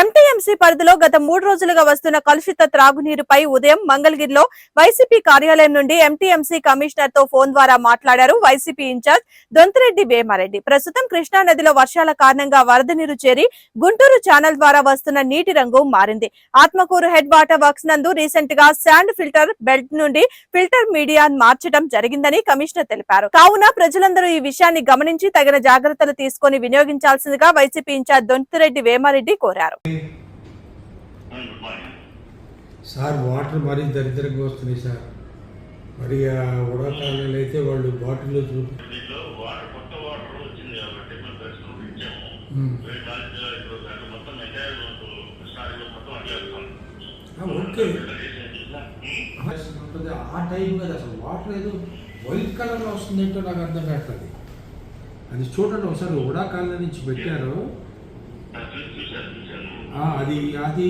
MTMC పరిధిలో గత మూడు రోజులుగా వస్తున్న కలుషిత త్రాగునీరుపై ఉదయం మంగళగిరిలో వైసీపీ కార్యాలయం నుండి ఎంటీఎంసీ కమిషనర్తో ఫోన్ ద్వారా మాట్లాడారు వైసీపీ ఇన్ఛార్జ్ దొంతిరెడ్డి వేమారెడ్డి. ప్రస్తుతం కృష్ణా నదిలో వర్షాల కారణంగా వరద నీరు చేరి గుంటూరు ఛానల్ ద్వారా వస్తున్న నీటి రంగు మారింది. ఆత్మకూరు హెడ్ వాటర్ వర్క్స్ నందు రీసెంట్గా శాండ్ ఫిల్టర్ బెల్ట్ నుండి ఫిల్టర్ మీడియా మార్చడం జరిగిందని కమిషనర్ తెలిపారు. కావున ప్రజలందరూ ఈ విషయాన్ని గమనించి తగిన జాగ్రత్తలు తీసుకొని వినియోగించాల్సిందిగా వైసీపీ ఇన్ఛార్జ్ దొంతిరెడ్డి వేమారెడ్డి కోరారు. సార్ వాటర్ మరీ దరిద్రంగా వస్తున్నాయి సార్. మరి ఆ ఉడకాలలో అయితే వాళ్ళు బాటిల్లో చూపి ఓకే. ఆ టైం కదా అసలు. వాటర్ ఏదో వైట్ కలర్లో వస్తుంది ఏంటో నాకు అర్థం కావట్లేదు. అది చూడండి ఒకసారి ఉడాకాల నుంచి పెట్టారు. అది అది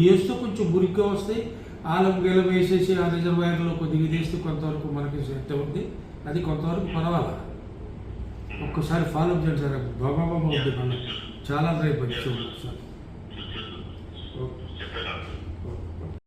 చేస్తూ కొంచెం గురిగ్గా వస్తాయి ఆలం గెలం వేసేసి ఆ రిజర్వాయర్లో కొద్దిగా చేస్తే కొంతవరకు మనకి సెట్ ఉంది అది కొంతవరకు పర్వాలా? ఒక్కసారి ఫాలో అప్ చేయండి సార్. బాబా బాబా ఉంది చాలా రేపు వచ్చి సార్. ఓకే.